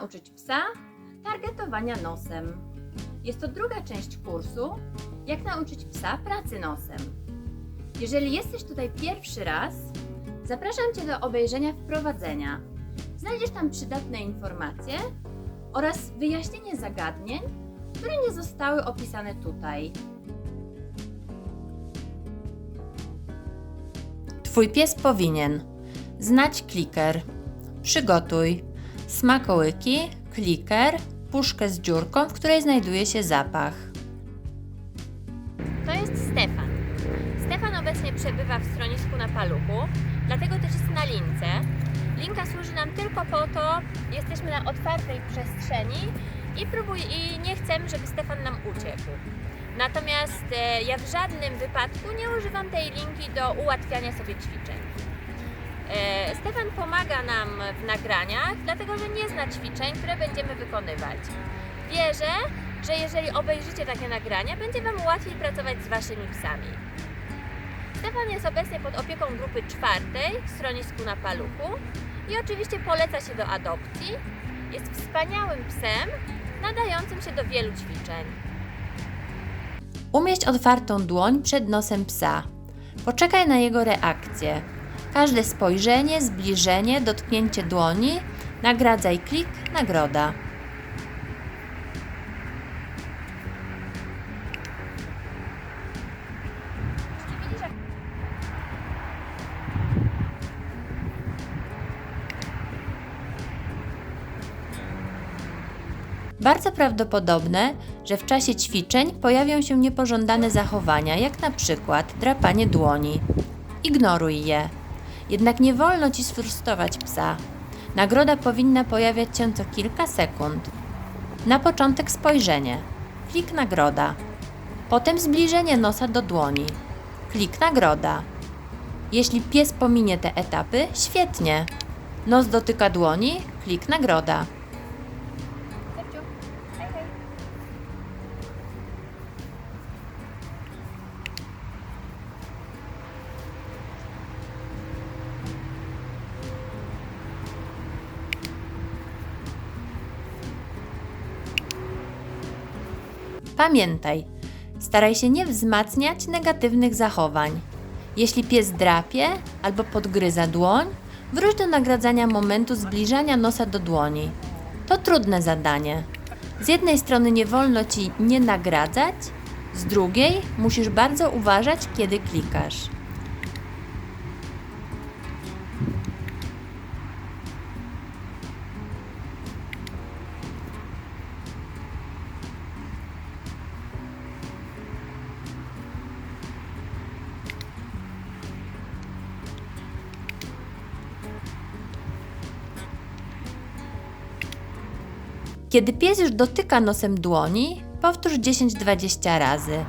nauczyć psa targetowania nosem. Jest to druga część kursu, jak nauczyć psa pracy nosem. Jeżeli jesteś tutaj pierwszy raz, zapraszam Cię do obejrzenia wprowadzenia. Znajdziesz tam przydatne informacje oraz wyjaśnienie zagadnień, które nie zostały opisane tutaj. Twój pies powinien znać kliker. Przygotuj smakołyki, kliker, puszkę z dziurką, w której znajduje się zapach. To jest Stefan. Stefan obecnie przebywa w schronisku na paluchu, dlatego też jest na lince. Linka służy nam tylko po to, jesteśmy na otwartej przestrzeni i próbuj i nie chcemy, żeby Stefan nam uciekł. Natomiast e, ja w żadnym wypadku nie używam tej linki do ułatwiania sobie ćwiczeń. E, Stefan pomaga nam w nagraniach, dlatego że nie zna ćwiczeń, które będziemy wykonywać. Wierzę, że jeżeli obejrzycie takie nagrania, będzie Wam łatwiej pracować z Waszymi psami. Stefan jest obecnie pod opieką grupy czwartej w schronisku na paluchu i oczywiście poleca się do adopcji. Jest wspaniałym psem, nadającym się do wielu ćwiczeń. Umieść otwartą dłoń przed nosem psa. Poczekaj na jego reakcję. Każde spojrzenie, zbliżenie, dotknięcie dłoni, nagradzaj klik, nagroda. Bardzo prawdopodobne, że w czasie ćwiczeń pojawią się niepożądane zachowania, jak na przykład drapanie dłoni. Ignoruj je. Jednak nie wolno ci sfrustrować psa. Nagroda powinna pojawiać się co kilka sekund. Na początek spojrzenie. Klik nagroda. Potem zbliżenie nosa do dłoni. Klik nagroda. Jeśli pies pominie te etapy, świetnie. Nos dotyka dłoni, klik nagroda. Pamiętaj, staraj się nie wzmacniać negatywnych zachowań. Jeśli pies drapie albo podgryza dłoń, wróć do nagradzania momentu zbliżania nosa do dłoni. To trudne zadanie. Z jednej strony nie wolno ci nie nagradzać, z drugiej musisz bardzo uważać, kiedy klikasz. Kiedy pies już dotyka nosem dłoni, powtórz 10-20 razy.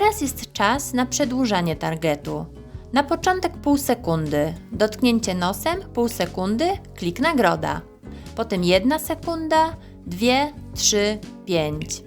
Teraz jest czas na przedłużanie targetu. Na początek pół sekundy, dotknięcie nosem pół sekundy, klik nagroda. Potem jedna sekunda, dwie, trzy, pięć.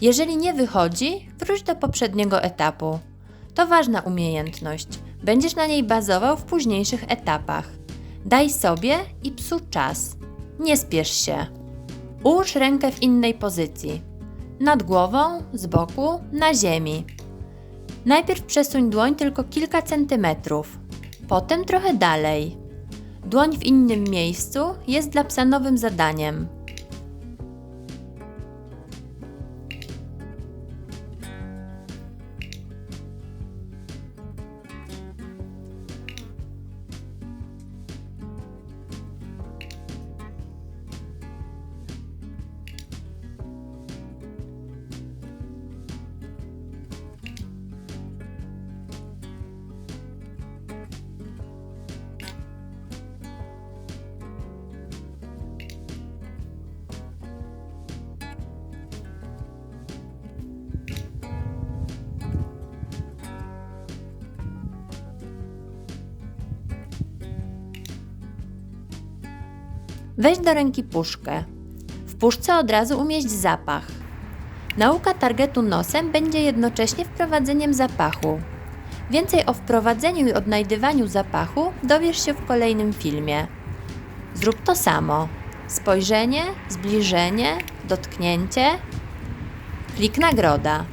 Jeżeli nie wychodzi, wróć do poprzedniego etapu. To ważna umiejętność. Będziesz na niej bazował w późniejszych etapach. Daj sobie i psu czas. Nie spiesz się. Ułóż rękę w innej pozycji. Nad głową, z boku, na ziemi. Najpierw przesuń dłoń tylko kilka centymetrów, potem trochę dalej. Dłoń w innym miejscu jest dla psa nowym zadaniem. Weź do ręki puszkę. W puszce od razu umieść zapach. Nauka targetu nosem będzie jednocześnie wprowadzeniem zapachu. Więcej o wprowadzeniu i odnajdywaniu zapachu dowiesz się w kolejnym filmie. Zrób to samo. Spojrzenie, zbliżenie, dotknięcie. Klik nagroda.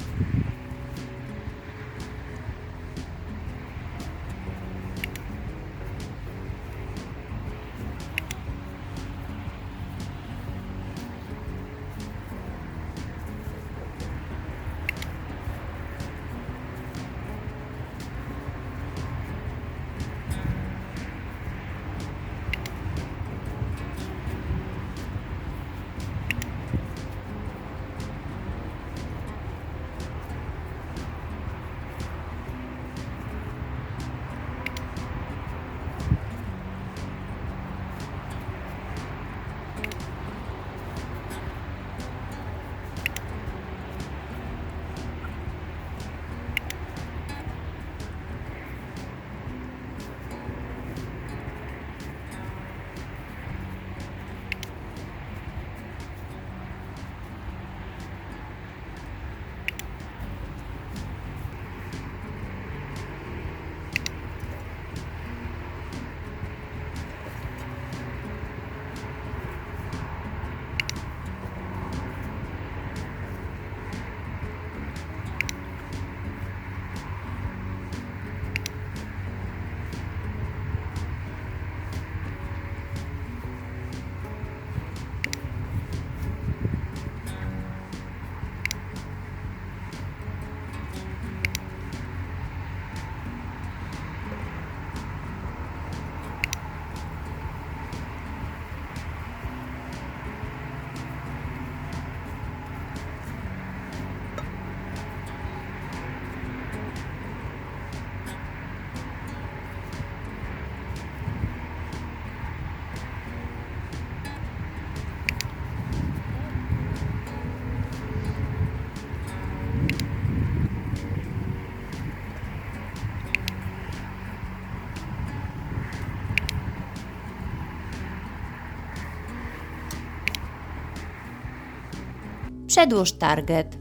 Przedłuż target.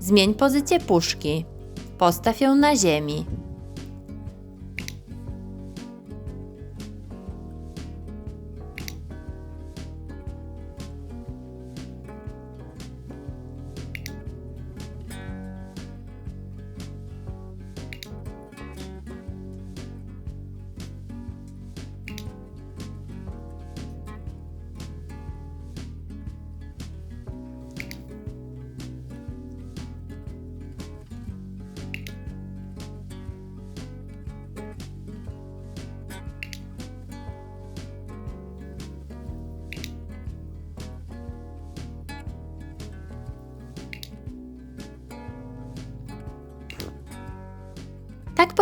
Zmień pozycję puszki. Postaw ją na ziemi.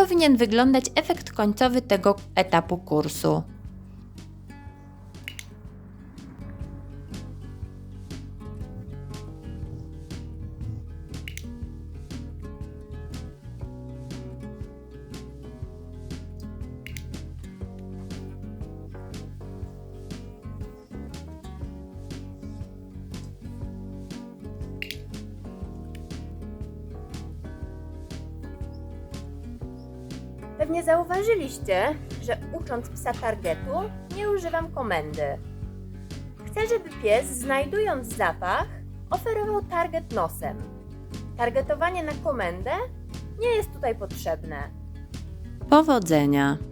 Powinien wyglądać efekt końcowy tego etapu kursu. Pewnie zauważyliście, że ucząc psa targetu, nie używam komendy. Chcę, żeby pies, znajdując zapach, oferował target nosem. Targetowanie na komendę nie jest tutaj potrzebne. Powodzenia!